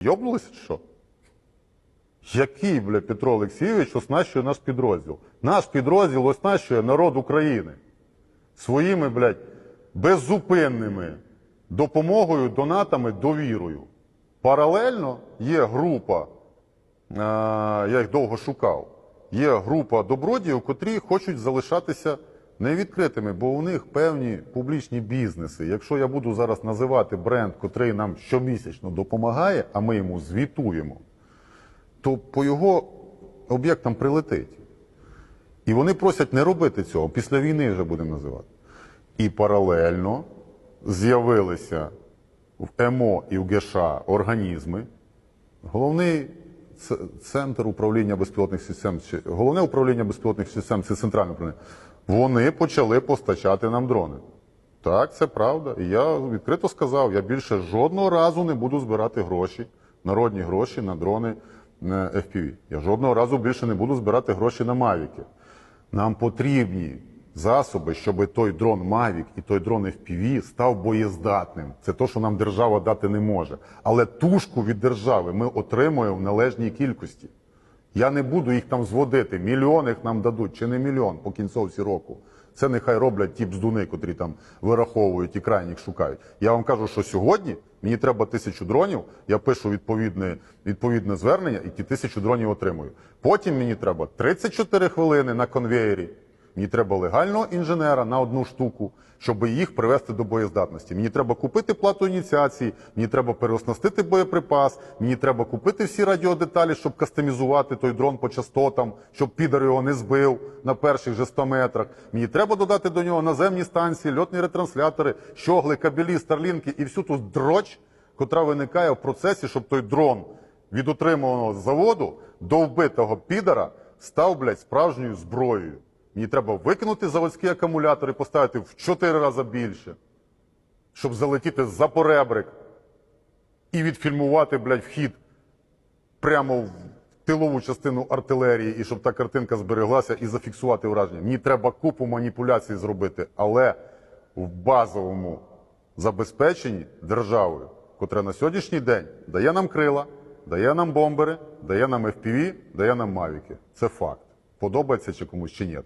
Йобнулися чи що? Який, бля, Петро Олексійович оснащує наш підрозділ? Наш підрозділ оснащує народ України своїми, блядь, беззупинними допомогою, донатами, довірою. Паралельно є група, я їх довго шукав, є група добродіїв, котрі хочуть залишатися невідкритими, бо у них певні публічні бізнеси. Якщо я буду зараз називати бренд, котрий нам щомісячно допомагає, а ми йому звітуємо, то по його об'єктам прилетить. І вони просять не робити цього. Після війни вже будемо називати. І паралельно з'явилися в ЕМО і в ГШ організми. Головний центр управління безпілотних систем, чи головне управління безпілотних систем це центральне управління. Вони почали постачати нам дрони. Так, це правда. І я відкрито сказав, я більше жодного разу не буду збирати гроші, народні гроші на дрони на FPV. Я жодного разу більше не буду збирати гроші на Мавіки. Нам потрібні засоби, щоб той дрон Mavic і той дрон FPV став боєздатним. Це те, що нам держава дати не може. Але тушку від держави ми отримуємо в належній кількості. Я не буду їх там зводити. Мільйон їх нам дадуть, чи не мільйон по кінцовці року. Це нехай роблять ті бздуни, котрі там вираховують і крайніх шукають. Я вам кажу, що сьогодні мені треба тисячу дронів, я пишу відповідне, відповідне звернення і ті тисячу дронів отримую. Потім мені треба 34 хвилини на конвеєрі. Мені треба легального інженера на одну штуку, щоб їх привести до боєздатності. Мені треба купити плату ініціації, мені треба переоснастити боєприпас, мені треба купити всі радіодеталі, щоб кастомізувати той дрон по частотам, щоб підар його не збив на перших же 100 метрах. Мені треба додати до нього наземні станції, льотні ретранслятори, щогли, кабелі, старлінки і всю ту дроч, котра виникає в процесі, щоб той дрон від отриманого заводу до вбитого підара став, блядь, справжньою зброєю. Мені треба викинути заводські акумулятори, поставити в 4 рази більше, щоб залетіти за поребрик і відфільмувати, блядь, вхід прямо в тилову частину артилерії, і щоб та картинка збереглася і зафіксувати враження. Мені треба купу маніпуляцій зробити, але в базовому забезпеченні державою, котра на сьогоднішній день дає нам крила, дає нам бомбери, дає нам FPV, дає нам мавіки. Це факт. Подобається чи комусь чи ні.